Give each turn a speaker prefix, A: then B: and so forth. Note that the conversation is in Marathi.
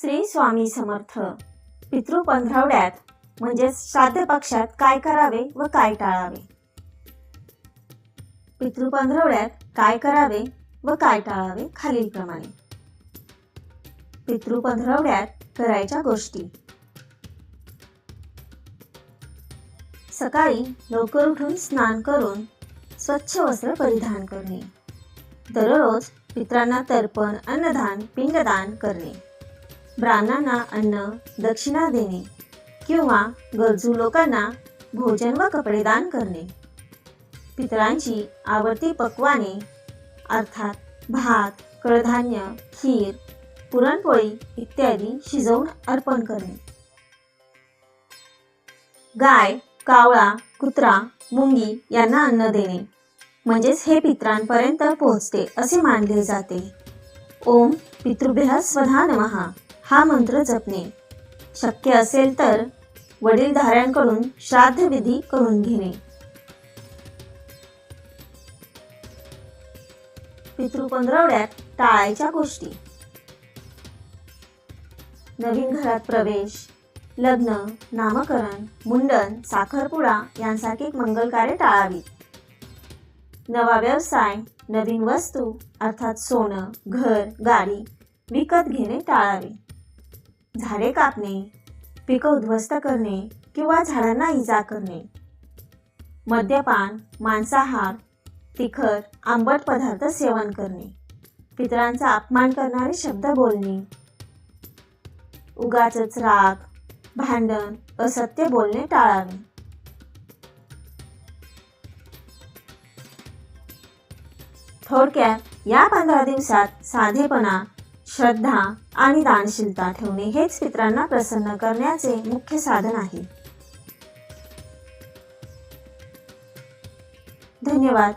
A: श्री स्वामी समर्थ. पितृ पंधरवड्यात म्हणजेच श्राद्ध पक्षात काय करावे व काय टाळावे? पितृ पंधरवड्यात काय करावे व काय टाळावे खालीलप्रमाणे. पितृ पंधरवड्यात करायच्या गोष्टी. सकाळी लवकर उठून स्नान करून स्वच्छ वस्त्र परिधान करणे. दररोज पित्रांना तर्पण अन्नदान पिंडदान करणे. ब्राह्मणांना अन्न दक्षिणा देणे किंवा गरजू लोकांना भोजन व कपडे दान करणे. पितरांची आवडती पक्वाने अर्थात भात कडधान्य खीर पुरणपोळी इत्यादी शिजवून अर्पण करणे. गाय कावळा कुत्रा मुंगी यांना अन्न देणे म्हणजेच हे पित्रांपर्यंत पोहोचते असे मानले जाते. ओम पितृभ्य स्वधा नमहा हा मंत्र जपणे. शक्य असेल तर वडीलधाऱ्यांकडून श्राद्ध विधी करून घेणे. पितृपंधरवड्यात टाळायच्या गोष्टी. नवीन घरात प्रवेश लग्न नामकरण मुंडन साखरपुडा यांसारखी मंगल कार्य टाळावीत नवा व्यवसाय नवीन वस्तू अर्थात सोनं घर गाडी विकत घेणे टाळावे. झाडे कापणे पिकं उद्ध्वस्त करणे किंवा झाडांना इजा करणे. मद्यपान मांसाहार तिखट आंबट पदार्थ सेवन करणे. पितरांचा अपमान करणारे शब्द बोलणे. उगाचच राग भांडण असत्य बोलणे टाळावे. थोडक्यात या पंधरा दिवसात साधेपणा श्रद्धा आणि दानशीलता ठेवणे हेच पित्रांना प्रसन्न करण्याचे मुख्य साधन आहे. धन्यवाद.